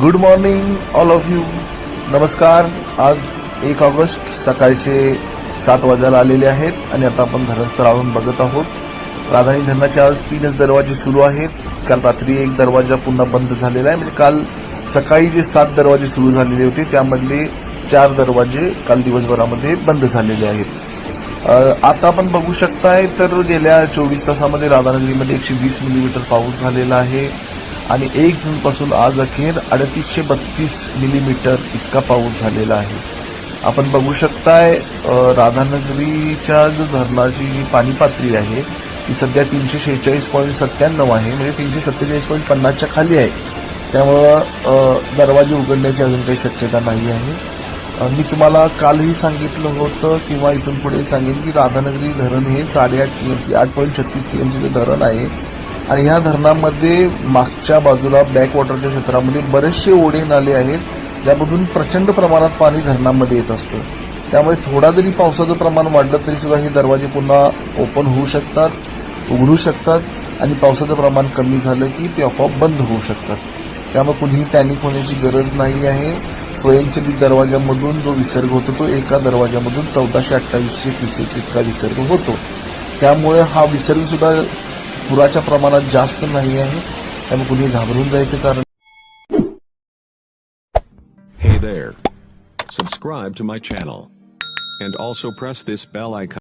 Good morning all of you नमस्कार. आज एक ऑगस्ट सकाळचे सात वाजायला आलेले आहेत आणि आता आपण धरणस्थळ आणून बघत आहोत. राजधानी धरणाचे आज तीनच दरवाजे सुरू आहेत. काल रात्री एक दरवाजा पुन्हा बंद झालेला आहे. म्हणजे काल सकाळी जे सात दरवाजे सुरू झालेले होते त्यामधले चार दरवाजे काल दिवसभरामध्ये बंद झालेले आहेत. आता आपण बघू शकताय तर गेल्या चोवीस तासामध्ये राधानगरीमध्ये एकशे वीस मिलीमीटर पाऊस झालेला आहे. आणि एक जूनपासून आज अखेर अडतीसशे बत्तीस मिलीमीटर इतका पाऊस झालेला आहे. आपण बघू शकताय राधानगरीच्या जो धरणाची जी पाणी पातळी आहे ती सध्या तीनशे शेहेचाळीस पॉईंट सत्त्याण्णव आहे म्हणजे तीनशे सत्तेचाळीस पॉईंट पन्नासच्या खाली आहे. त्यामुळं दरवाजे उघडण्याची अजून काही शक्यता नाही आहे. मी तुम्हाला कालही सांगितलं होतं किंवा इथून पुढे सांगेन की राधानगरी धरण हे साडेआठ टी एअरचे आठ पॉईंट छत्तीस टी एम सीचं धरण आहे. आणि ह्या धरणामध्ये मागच्या बाजूला बॅकवॉटरच्या क्षेत्रामध्ये बरेचसे ओढे नाले आहेत ज्यामधून प्रचंड प्रमाणात पाणी धरणामध्ये येत असतं. त्यामुळे थोडा जरी पावसाचं प्रमाण वाढलं तरी सुद्धा हे दरवाजे पुन्हा ओपन होऊ शकतात उघडू शकतात आणि पावसाचं प्रमाण कमी झालं की ते आपोआप बंद होऊ शकतात. त्यामुळे कुणीही पॅनिक होण्याची गरज नाही आहे. स्वयंचलित दरवाजामधून जो विसर्ग होतो तो एका दरवाजामधून चौदाशे अठ्ठावीसशे क्युसेक्स इतका विसर्ग होतो. त्यामुळे हा विसर्ग सुद्धा पुराच्या प्रमाणात जास्त नाही आहे त्यामुळे कुणी घाबरून जायचं कारण Hey there. Subscribe to my channel. And also press this bell icon.